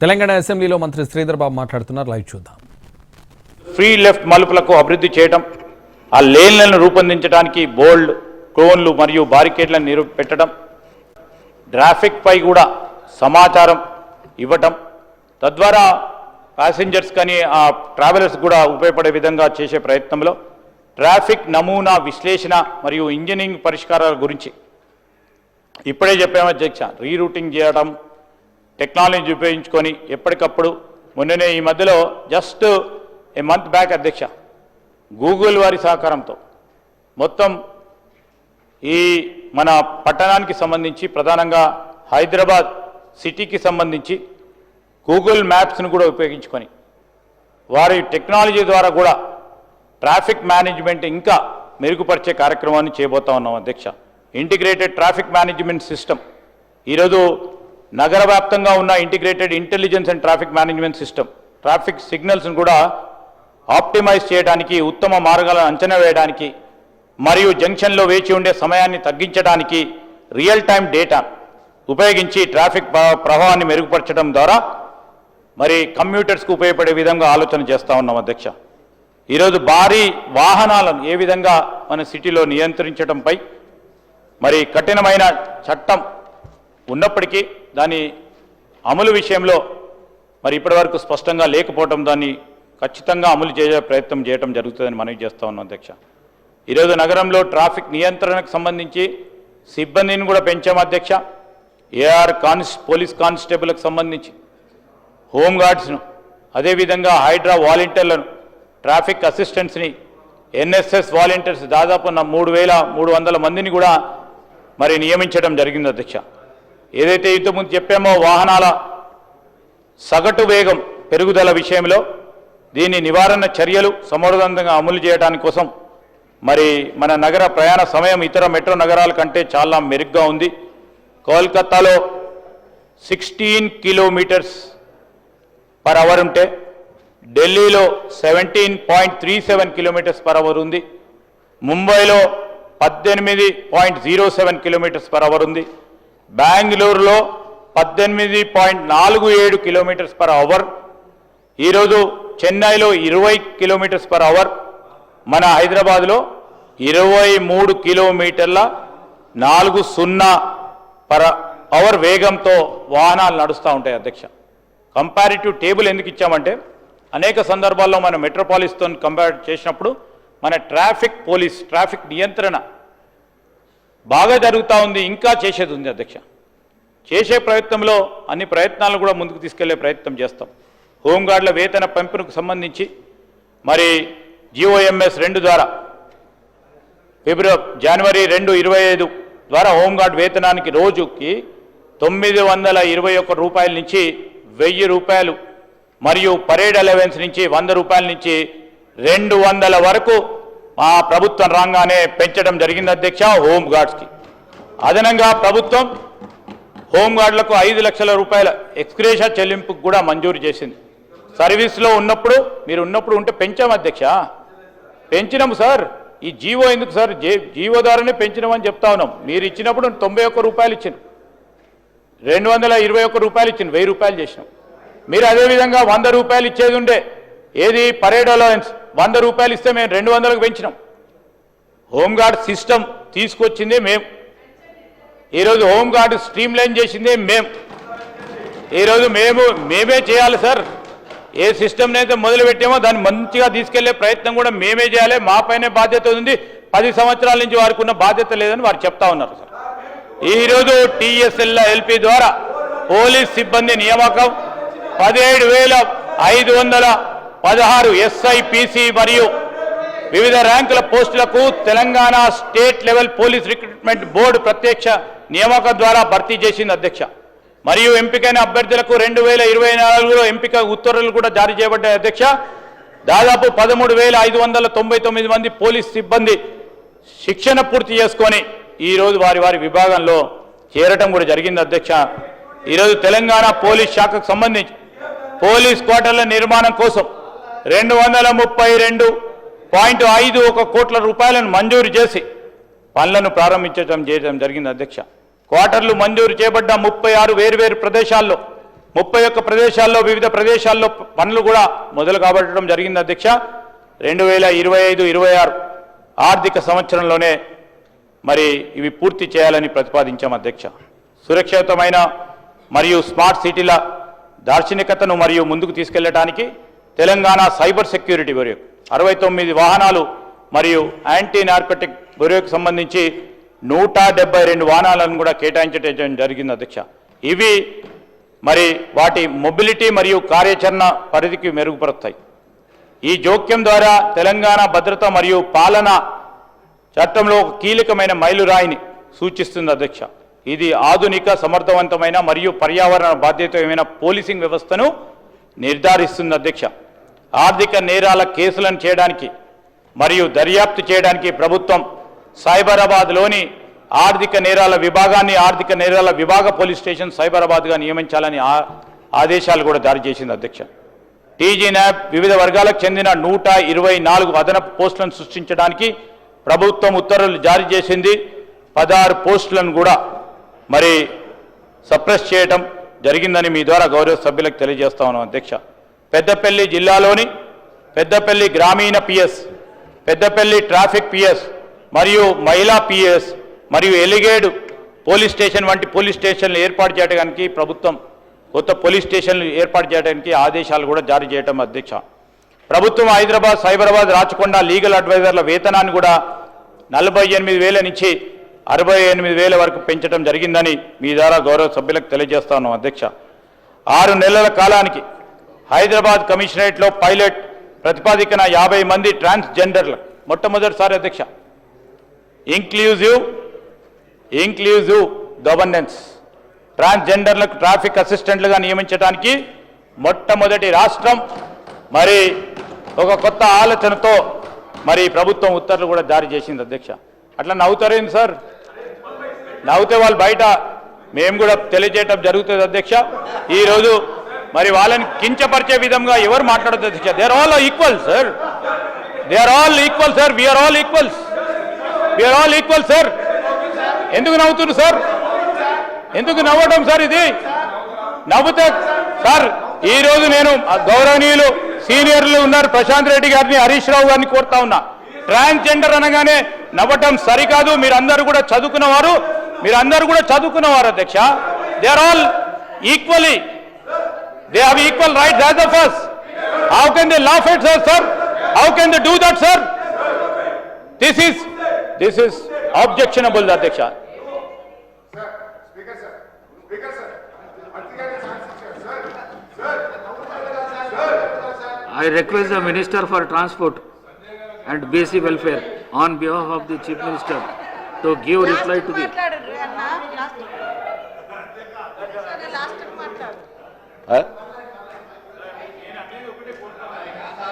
తెలంగాణ అసెంబ్లీలో మంత్రి శ్రీధర్ బాబు మాట్లాడుతున్నారు. లైవ్ చూద్దాం. ఫ్రీ లెఫ్ట్ మలుపులకు అభివృద్ధి చేయడం ఆ లేన్లను రూపొందించడానికి బోల్డ్ క్రోన్లు మరియు బారికేడ్లను నిరు పెట్టడం ట్రాఫిక్ పై కూడా సమాచారం ఇవ్వటం తద్వారా ప్యాసింజర్స్ కానీ ఆ ట్రావెలర్స్ కూడా ఉపయోగపడే విధంగా చేసే ప్రయత్నంలో ట్రాఫిక్ నమూనా విశ్లేషణ మరియు ఇంజనీరింగ్ పరిష్కారాల గురించి ఇప్పుడే చెప్పాము అధ్యక్ష. రీరూటింగ్ చేయడం టెక్నాలజీ ఉపయోగించుకొని ఎప్పటికప్పుడు మొన్ననే ఈ మధ్యలో జస్ట్ ఏ మంత్ బ్యాక్ అధ్యక్ష గూగుల్ వారి సహకారంతో మొత్తం ఈ మన పట్టణానికి సంబంధించి ప్రధానంగా హైదరాబాద్ సిటీకి సంబంధించి గూగుల్ మ్యాప్స్ను కూడా ఉపయోగించుకొని వారి టెక్నాలజీ ద్వారా కూడా ట్రాఫిక్ మేనేజ్మెంట్ ఇంకా మెరుగుపరిచే కార్యక్రమాన్ని చేయబోతా ఉన్నాం అధ్యక్ష. Integrated traffic management system. ఈరోజు నగర వ్యాప్తంగా ఉన్న integrated intelligence and traffic management system. Traffic సిగ్నల్స్ను కూడా ఆప్టిమైజ్ చేయడానికి ఉత్తమ మార్గాలను అంచనా వేయడానికి మరియు జంక్షన్లో వేచి ఉండే సమయాన్ని తగ్గించడానికి రియల్ టైం డేటా ఉపయోగించి ట్రాఫిక్ ప్ర- ప్రవాహాన్ని మెరుగుపరచడం ద్వారా మరి కమ్యూటర్స్కు ఉపయోగపడే విధంగా ఆలోచన చేస్తూ ఉన్నాం అధ్యక్ష. ఈరోజు భారీ వాహనాలను ఏ విధంగా మన సిటీలో నియంత్రించడంపై మరి కఠినమైన చట్టం ఉన్నప్పటికీ దాని అమలు విషయంలో మరి ఇప్పటివరకు స్పష్టంగా లేకపోవడం దాన్ని ఖచ్చితంగా అమలు చేసే ప్రయత్నం చేయడం జరుగుతుందని మనవి చేస్తా ఉన్నాం అధ్యక్ష. ఈరోజు నగరంలో ట్రాఫిక్ నియంత్రణకు సంబంధించి సిబ్బందిని కూడా పెంచాం అధ్యక్ష. ఏఆర్ కాన్స్ పోలీస్ కానిస్టేబుల్కి సంబంధించి హోంగార్డ్స్ను అదేవిధంగా హైడ్రా వాలంటీర్లను ట్రాఫిక్ అసిస్టెంట్స్ని ఎన్ఎస్ఎస్ వాలంటీర్స్ దాదాపు మూడు వేల మూడు వందల మందిని కూడా మరి నియమించడం జరిగింది అధ్యక్ష. ఏదైతే ఇంతకుముందు చెప్పామో వాహనాల సగటు వేగం పెరుగుదల విషయంలో దీని నివారణ చర్యలు సమర్థవంతంగా అమలు చేయడానికి కోసం మరి మన నగర ప్రయాణ సమయం ఇతర మెట్రో నగరాల కంటే చాలా మెరుగ్గా ఉంది. కోల్కతాలో సిక్స్టీన్ కిలోమీటర్స్ పర్ అవర్ ఉంటే ఢిల్లీలో seventeen point three seven kilometres per hour ఉంది. ముంబైలో పద్దెనిమిది point zero seven kilometres per hour ఉంది. బెంగళూరులో పద్దెనిమిది పాయింట్ నాలుగు ఏడు కిలోమీటర్స్ పర్ అవర్. ఈరోజు చెన్నైలో ఇరవై కిలోమీటర్స్ పర్ అవర్. మన హైదరాబాద్లో ఇరవై మూడు కిలోమీటర్ల నాలుగు సున్నా పర్ అవర్ వేగంతో వాహనాలు నడుస్తూ ఉంటాయి అధ్యక్ష. కంపారిటివ్ టేబుల్ ఎందుకు ఇచ్చామంటే అనేక సందర్భాల్లో మనం మెట్రోపాలిస్తో కంపేర్ చేసినప్పుడు మన ట్రాఫిక్ పోలీస్ ట్రాఫిక్ నియంత్రణ బాగా జరుగుతూ ఉంది ఇంకా చేసేది ఉంది అధ్యక్ష. చేసే ప్రయత్నంలో అన్ని ప్రయత్నాలు కూడా ముందుకు తీసుకెళ్ళే ప్రయత్నం చేస్తాం. హోంగార్డుల వేతన పెంపునకు సంబంధించి మరి జిఓఎంఎస్ రెండు ద్వారా ఫిబ్రవరి జనవరి రెండు ఇరవై ఐదు ద్వారా హోంగార్డ్ వేతనానికి రోజుకి తొమ్మిది వందల ఇరవై ఒక్క రూపాయల నుంచి వెయ్యి రూపాయలు మరియు పరేడ్ అలవెన్స్ నుంచి వంద రూపాయల నుంచి రెండు వందల వరకు మా ప్రభుత్వం రాగానే పెంచడం జరిగింది అధ్యక్ష హోంగార్డ్స్కి. అదనంగా ప్రభుత్వం హోంగార్డులకు ఐదు లక్షల రూపాయల ఎక్స్గ్రేషా చెల్లింపుకు కూడా మంజూరు చేసింది. సర్వీస్లో ఉన్నప్పుడు మీరు ఉన్నప్పుడు ఉంటే పెంచాం అధ్యక్ష. పెంచినాము సార్. ఈ జీవో ఎందుకు సార్? జీవో ద్వారానే పెంచినామని చెప్తా ఉన్నాం. మీరు ఇచ్చినప్పుడు తొంభై ఒక్క రూపాయలు ఇచ్చింది రెండు వందల ఇరవై ఒక్క రూపాయలు ఇచ్చింది వెయ్యి రూపాయలు చేసినాం. మీరు అదేవిధంగా వంద రూపాయలు ఇచ్చేది ఉండే ఏది? పరేడ్ అలవెన్స్ వంద రూపాయలు ఇస్తే మేము రెండు వందలకు పెంచినాం. హోంగార్డ్ సిస్టమ్ తీసుకొచ్చిందే మేము ఈరోజు హోంగార్డ్ స్ట్రీమ్ లైన్ చేసిందే మేము ఈరోజు మేము మేమే చేయాలి సార్. ఏ సిస్టమ్ని అయితే మొదలుపెట్టామో దాన్ని మంచిగా తీసుకెళ్ళే ప్రయత్నం కూడా మేమే చేయాలి. మాపైనే బాధ్యత ఉంది. పది సంవత్సరాల నుంచి వారికి ఉన్న బాధ్యత లేదని వారు చెప్తా ఉన్నారు సార్. ఈరోజు టీఎస్ఎల్ ఎల్పి ద్వారా పోలీస్ సిబ్బంది నియామకం పదిహేడు వేల ఐదు వందల పదహారు ఎస్ఐపిసి మరియు వివిధ ర్యాంకుల పోస్టులకు Telangana state level police recruitment board ప్రత్యక్ష నియామకం ద్వారా భర్తీ చేసింది అధ్యక్ష. మరియు ఎంపికైన అభ్యర్థులకు రెండు వేల ఇరవై నాలుగులో ఎంపిక ఉత్తర్వులు కూడా జారీ చేయబడ్డాయి అధ్యక్ష. దాదాపు పదమూడు వేల ఐదు వందల తొంభై తొమ్మిది మంది పోలీస్ సిబ్బంది శిక్షణ పూర్తి చేసుకొని ఈరోజు వారి వారి విభాగంలో చేరటం కూడా జరిగింది అధ్యక్ష. ఈరోజు తెలంగాణ పోలీస్ శాఖకు సంబంధించి పోలీస్ క్వార్టర్ల నిర్మాణం కోసం రెండు వందల ముప్పై రెండు పాయింట్ ఐదు ఒక కోట్ల రూపాయలను మంజూరు చేసి పనులను ప్రారంభించడం చేయడం జరిగింది అధ్యక్ష. క్వార్టర్లు మంజూరు చేయబడ్డ ముప్పై ఆరు వేరువేరు ప్రదేశాల్లో ముప్పై ఒక్క ప్రదేశాల్లో వివిధ ప్రదేశాల్లో పనులు కూడా మొదలు కాబట్టడం జరిగింది అధ్యక్ష. రెండు వేల ఇరవై ఐదు ఇరవై ఆరు ఆర్థిక సంవత్సరంలోనే మరి ఇవి పూర్తి చేయాలని ప్రతిపాదించాం అధ్యక్ష. సురక్షితమైన మరియు స్మార్ట్ సిటీల దార్శనికతను మరియు ముందుకు తీసుకెళ్ళడానికి తెలంగాణ సైబర్ సెక్యూరిటీ బ్యూరోకు. అరవై తొమ్మిది వాహనాలు మరియు యాంటీ నార్కోటిక్ బ్యూరోకు సంబంధించి నూట డెబ్బై రెండు వాహనాలను కూడా కేటాయించడం జరిగింది అధ్యక్ష. ఇవి మరి వాటి మొబిలిటీ మరియు కార్యాచరణ పరిధికి మెరుగుపరుస్తాయి. ఈ జోక్యం ద్వారా తెలంగాణ భద్రత మరియు పాలన చట్టంలో ఒక కీలకమైన మైలురాయిని సూచిస్తుంది అధ్యక్ష. ఇది ఆధునిక సమర్థవంతమైన మరియు పర్యావరణ బాధ్యతమైన పోలీసింగ్ వ్యవస్థను నిర్ధారిస్తుంది అధ్యక్ష. ఆర్థిక నేరాల కేసులను చేయడానికి మరియు దర్యాప్తు చేయడానికి ప్రభుత్వం సైబరాబాద్లోని ఆర్థిక నేరాల విభాగాన్ని ఆర్థిక నేరాల విభాగ పోలీస్ స్టేషన్ సైబరాబాద్గా నియమించాలని ఆ- ఆదేశాలు కూడా జారీ చేసింది అధ్యక్ష. టీజీ న్యాబ్ వివిధ వర్గాలకు చెందిన నూట ఇరవై నాలుగు అదనపు పోస్టులను సృష్టించడానికి ప్రభుత్వం ఉత్తర్వులు జారీ చేసింది. పదహారు పోస్టులను కూడా మరి సప్రెస్ చేయటం జరిగిందని మీ ద్వారా గౌరవ సభ్యులకు తెలియజేస్తా ఉన్నాం అధ్యక్ష. పెద్దపల్లి జిల్లాలోని పెద్దపల్లి గ్రామీణ పిఎస్ పెద్దపల్లి ట్రాఫిక్ పిఎస్ మరియు మహిళా పిఎస్ మరియు ఎలిగేడు పోలీస్ స్టేషన్ వంటి పోలీస్ స్టేషన్లు ఏర్పాటు చేయడానికి ప్రభుత్వం కొత్త పోలీస్ స్టేషన్లు ఏర్పాటు చేయడానికి ఆదేశాలు కూడా జారీ చేయడం అధ్యక్ష. ప్రభుత్వం హైదరాబాద్ సైబరాబాద్ రాచకొండ లీగల్ అడ్వైజర్ల వేతనాన్ని కూడా నలభై ఎనిమిది వేల నుంచి అరవై ఎనిమిది వేల వరకు పెంచడం జరిగిందని మీ ద్వారా గౌరవ సభ్యులకు తెలియజేస్తాను అధ్యక్ష. ఆరు నెలల కాలానికి హైదరాబాద్ కమిషనరేట్లో పైలట్ ప్రతిపాదికన యాభై మంది ట్రాన్స్జెండర్లు. మొట్టమొదటిసారి అధ్యక్ష. Inclusive inclusive governance. ట్రాన్స్జెండర్లకు ట్రాఫిక్ అసిస్టెంట్లుగా నియమించడానికి మొట్టమొదటి రాష్ట్రం. మరి ఒక కొత్త ఆలోచనతో మరి ప్రభుత్వం ఉత్తర్వులు కూడా జారీ చేసింది అధ్యక్ష. అట్లా నవ్వుతారేంది సార్? నవ్వుతే వాళ్ళు బయట. మేము కూడా తెలియజేయటం జరుగుతుంది అధ్యక్ష. ఈరోజు మరి వాళ్ళని కించపరిచే విధంగా ఎవరు మాట్లాడదు అధ్యక్ష? They are all equal sir they are all equal sir we're all equals we're all equal sir ఎందుకు నవ్వుతున్నారు సార్ ఎందుకు నవ్వటం సార్ ఇది? నవ్వుతే సార్ ఈరోజు నేను గౌరవనీయులు సీనియర్లు ఉన్నారు. ప్రశాంత్ రెడ్డి గారిని హరీష్ రావు గారిని కోరుతా ఉన్నా. ట్రాన్స్జెండర్ అనగానే నవ్వటం సరికాదు. మీరందరూ కూడా చదువుకున్నవారు మీరందరూ కూడా చదువుకున్నవారు అధ్యక్ష. They are all equally They have equal rights as of us. How can they laugh at us, sir? How can they do that, sir? This is this is objectionable, Adhyaksha. I request the Minister for Transport and basic Welfare on behalf of the Chief Minister to give reply to the.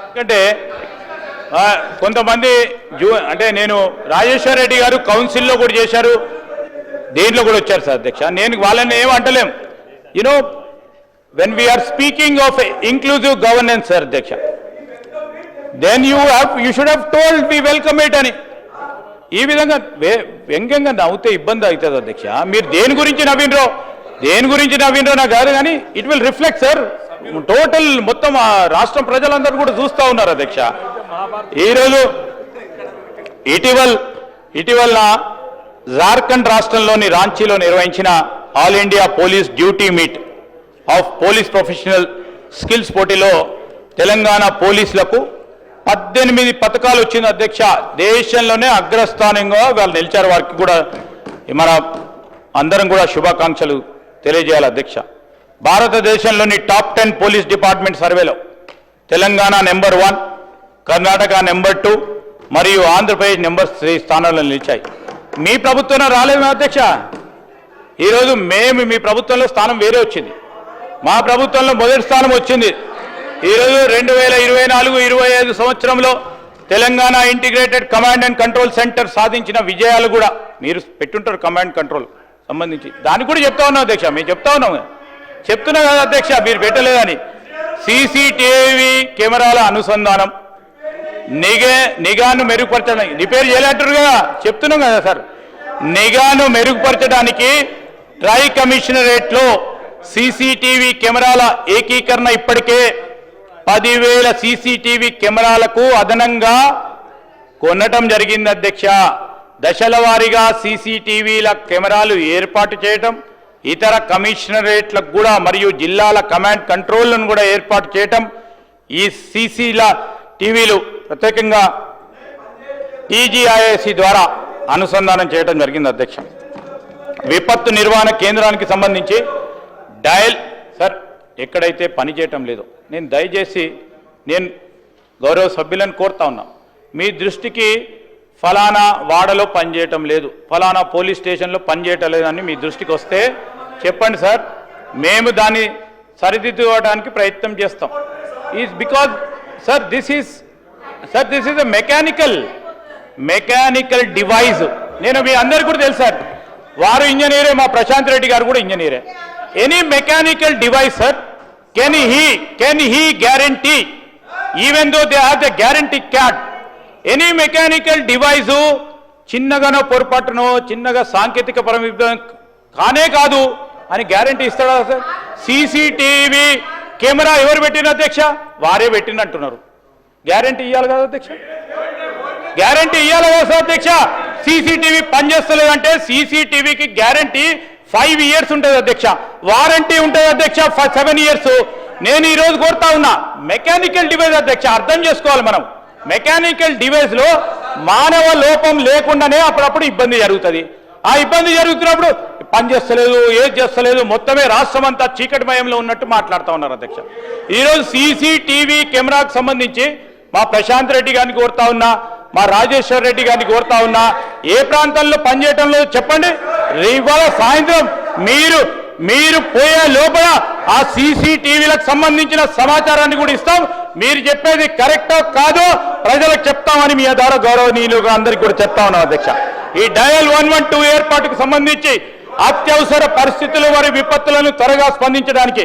ఎందుకంటే కొంతమంది zoo అంటే నేను రాజేశ్వర రెడ్డి గారు కౌన్సిల్లో కూడా చేశారు దేంట్లో కూడా వచ్చారు సార్ అధ్యక్ష? నేను వాళ్ళని ఏం అంటలేం. You know when we're speaking of inclusive governance sir అధ్యక్ష then you have you should have told we welcome it అని. ఈ విధంగా వ్యంగ్యంగా నవ్వుతే ఇబ్బంది అవుతుంది అధ్యక్ష. మీరు దేని గురించి నవ్వినరో దేని గురించి నవ్వినరో నాకు కాదు కానీ it will reflect sir total మొత్తం ఆ రాష్ట్రం ప్రజలందరూ కూడా చూస్తూ ఉన్నారు అధ్యక్ష. ఈరోజు ఇటీవల ఇటీవల జార్ఖండ్ రాష్ట్రంలోని రాంచీలో నిర్వహించిన all India police duty meet of police professional skills పోటీలో తెలంగాణ పోలీసులకు పద్దెనిమిది పథకాలు వచ్చింది అధ్యక్ష. దేశంలోనే అగ్రస్థానంగా వాళ్ళు నిలిచారు. వారికి కూడా మన అందరం కూడా శుభాకాంక్షలు తెలియజేయాలి అధ్యక్ష. భారతదేశంలోని టాప్ టెన్ పోలీస్ డిపార్ట్మెంట్ సర్వేలో Telangana number one Karnataka number two మరియు ఆంధ్రప్రదేశ్ నెంబర్ త్రీ స్థానాల్లో నిలిచాయి. మీ ప్రభుత్వంలో రాలేదు అధ్యక్ష? ఈరోజు మేము మీ ప్రభుత్వంలో స్థానం వేరే వచ్చింది. మా ప్రభుత్వంలో మొదటి స్థానం వచ్చింది. ఈరోజు రెండు వేల ఇరవై నాలుగు ఇరవై ఐదు సంవత్సరంలో Telangana integrated command and control centre సాధించిన విజయాలు కూడా మీరు పెట్టుంటారు కమాండ్ కంట్రోల్. సంబంధించి. దానికి కూడా చెప్తా ఉన్నాం అధ్యక్ష మేము చెప్తా ఉన్నాం. చెప్తున్నా కదా అధ్యక్ష మీరు పెట్టలేదని. సీసీటీవీ కెమెరాల అనుసంధానం. నిఘే నిఘాను మెరుగుపరచడానికి. రిపేర్ చేయలేంటారు కదా? చెప్తున్నాం కదా సార్. నిఘాను మెరుగుపరచడానికి ట్రై కమిషనరేట్లో సీసీటీవీ కెమెరాల ఏకీకరణ ఇప్పటికే పదివేల సీసీటీవీ కెమెరాలకు అదనంగా కొనటం జరిగింది అధ్యక్ష. దశల వారీగా సీసీటీవీల కెమెరాలు ఏర్పాటు చేయటం ఇతర కమిషనరేట్లకు కూడా మరియు జిల్లాల కమాండ్ కంట్రోల్లను కూడా ఏర్పాటు చేయటం ఈ సీసీల టీవీలు ప్రత్యేకంగా టీజీఐఎస్సి ద్వారా అనుసంధానం చేయడం జరిగింది అధ్యక్ష. విపత్తు నిర్వహణ కేంద్రానికి సంబంధించి డయల్ సార్ ఎక్కడైతే పని చేయటం లేదో నేను దయచేసి నేను గౌరవ సభ్యులను కోరుతా ఉన్నా. మీ దృష్టికి ఫలానా వాడలో పనిచేయటం లేదు. ఫలానా పోలీస్ స్టేషన్లో పనిచేయటం లేదని మీ దృష్టికి వస్తే చెప్పండి సార్. మేము దాన్ని సరిదిద్దుకోవడానికి ప్రయత్నం చేస్తాం. Is because sir this is sir this is a mechanical mechanical device నేను మీ అందరికీ కూడా తెలుసు సార్. వారు ఇంజనీరే మా ప్రశాంత్ రెడ్డి గారు కూడా ఇంజనీరే. Any mechanical device sir can he can he guarantee even though they have the guarantee card any mechanical device చిన్నగానో పొరపాటునో చిన్నగా సాంకేతిక పరమితం కానే కాదు. అని గ్యారంటీ ఇస్తాడా సార్? సీసీటీవీ కెమెరా ఎవరు పెట్టిన అధ్యక్ష? వారే పెట్టినట్టున్నారు గ్యారంటీ ఇవ్వాలి కదా అధ్యక్ష? గ్యారంటీ ఇవ్వాలి కదా సార్ అధ్యక్ష? సీసీటీవీ పనిచేస్తలేదంటే సీసీటీవీకి గ్యారంటీ ఫైవ్ ఇయర్స్ ఉంటుంది అధ్యక్ష. వారంటీ ఉంటుంది అధ్యక్ష సెవెన్ ఇయర్స్ నేను ఈరోజు కోరుతా ఉన్నా. మెకానికల్ డివైస్ అధ్యక్ష అర్థం చేసుకోవాలి మనం. మెకానికల్ డివైస్లో మానవ లోపం లేకుండానే అప్పుడప్పుడు ఇబ్బంది జరుగుతుంది. ఆ ఇబ్బంది జరుగుతున్నప్పుడు పని చేస్తలేదు ఏది చేస్తలేదు మొత్తమే రాష్ట్రం అంతా చీకటిమయంలో ఉన్నట్టు మాట్లాడుతూ ఉన్నారు అధ్యక్ష. ఈరోజు సీసీటీవీ కెమెరాకు సంబంధించి మా ప్రశాంత్ రెడ్డి గారిని కోరుతా ఉన్నా మా రాజేశ్వర్ రెడ్డి గారిని కోరుతా ఉన్నా ఏ ప్రాంతాల్లో పనిచేయటం లేదు చెప్పండి. ఇవాళ సాయంత్రం మీరు మీరు పోయే లోపల ఆ సీసీటీవీలకు సంబంధించిన సమాచారాన్ని కూడా ఇస్తాం. మీరు చెప్పేది కరెక్టో కాదో ప్రజలకు చెప్తామని మీ ద్వారా గౌరవనీయులుగా అందరికీ కూడా చెప్తా ఉన్నాం అధ్యక్ష. ఈ డయల్ వన్ వన్ టూ ఏర్పాటుకు సంబంధించి అత్యవసర పరిస్థితులు మరియు విపత్తులను త్వరగా స్పందించడానికి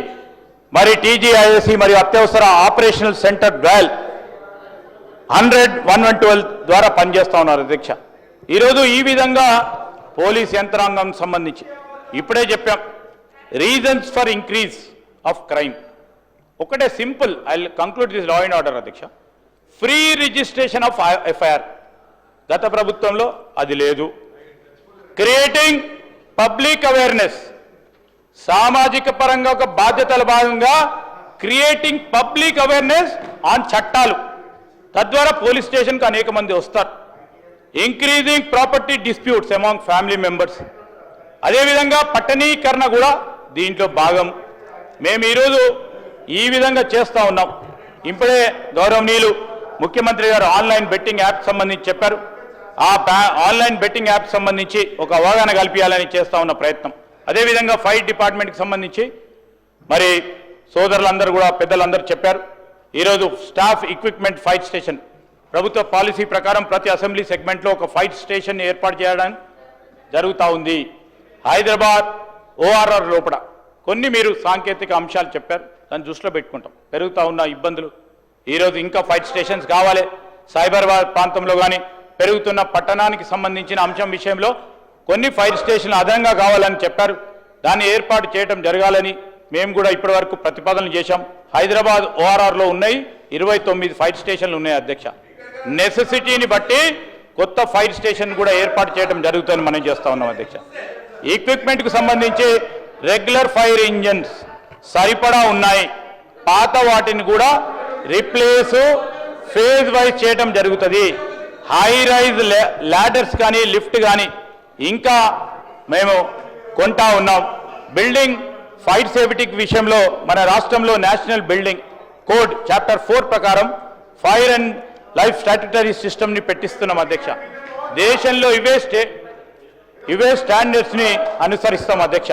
మరి టీజీఐఎస్సి మరియు అత్యవసర operational centre dial hundred one one twelve ద్వారా పనిచేస్తా ఉన్నారు అధ్యక్ష. ఈరోజు ఈ విధంగా పోలీస్ యంత్రాంగం సంబంధించి ఇప్పుడే చెప్పాం reasons for increase of crime ఒకటే simple I conclude this law and order అధ్యక్ష. ఫ్రీ రిజిస్ట్రేషన్ ఆఫ్ ఎఫ్ఐఆర్ గత ప్రభుత్వంలో అది లేదు. క్రియేటింగ్ పబ్లిక్ అవేర్నెస్ సామాజిక పరంగా ఒక బాధ్యతల భాగంగా క్రియేటింగ్ పబ్లిక్ అవేర్నెస్ ఆన్ చట్టాలు. తద్వారా పోలీస్ స్టేషన్కి అనేక మంది వస్తారు. Increasing property disputes among family members అదేవిధంగా పట్టణీకరణ కూడా దీంట్లో భాగం. మేము ఈరోజు ఈ విధంగా చేస్తూ ఉన్నాం. ఇప్పుడే గౌరవనీయులు ముఖ్యమంత్రి గారు ఆన్లైన్ బెట్టింగ్ యాప్ సంబంధించి చెప్పారు. ఆ ఆన్లైన్ బెట్టింగ్ యాప్ సంబంధించి ఒక అవగాహన కల్పించాలని చేస్తూ ఉన్న ప్రయత్నం. అదేవిధంగా ఫైర్ డిపార్ట్మెంట్కి సంబంధించి మరి సోదరులందరూ కూడా పెద్దలందరూ చెప్పారు. ఈరోజు స్టాఫ్ ఎక్విప్మెంట్ ఫైర్ స్టేషన్. ప్రభుత్వ పాలసీ ప్రకారం ప్రతి అసెంబ్లీ సెగ్మెంట్లో ఒక ఫైర్ స్టేషన్ ఏర్పాటు చేయడం జరుగుతూ ఉంది. హైదరాబాద్ ఓఆర్ఆర్ లోపల. కొన్ని మీరు సాంకేతిక అంశాలు చెప్పారు. దాన్ని దృష్టిలో పెట్టుకుంటాం. పెరుగుతూ ఉన్న ఇబ్బందులు. ఈరోజు ఇంకా ఫైట్ స్టేషన్స్ కావాలి. సైబరాబాద్ ప్రాంతంలో కానీ పెరుగుతున్న పట్టణానికి సంబంధించిన అంశం విషయంలో కొన్ని ఫైర్ స్టేషన్లు అదనంగా కావాలని చెప్పారు. దాన్ని ఏర్పాటు చేయడం జరగాలని మేము కూడా ఇప్పటివరకు ప్రతిపాదనలు చేశాం. హైదరాబాద్ ఓఆర్ఆర్లో ఉన్నాయి. ఇరవై తొమ్మిది ఫైర్ స్టేషన్లు ఉన్నాయి అధ్యక్ష. నెసెసిటీని బట్టి కొత్త ఫైర్ స్టేషన్ కూడా ఏర్పాటు చేయడం జరుగుతుందని మనం చేస్తా ఉన్నాం అధ్యక్ష. ఎక్విప్మెంట్కు సంబంధించి రెగ్యులర్ ఫైర్ ఇంజన్స్ సరిపడా ఉన్నాయి. పాత వాటిని కూడా రిప్లేస్ ఫేజ్ వైజ్ చేయడం జరుగుతుంది. హై రైజ్ ల్యాడర్స్ కానీ లిఫ్ట్ కానీ ఇంకా మేము కొంటా ఉన్నాం. బిల్డింగ్ ఫైర్ సేఫ్టీ విషయంలో మన రాష్ట్రంలో national building code chapter four ప్రకారం ఫైర్ అండ్ లైఫ్ స్టాట్యుటరీ సిస్టమ్ని పెట్టిస్తున్నాం అధ్యక్ష. దేశంలో ఇవే స్టే ఇవే స్టాండర్డ్స్ని అనుసరిస్తాం అధ్యక్ష.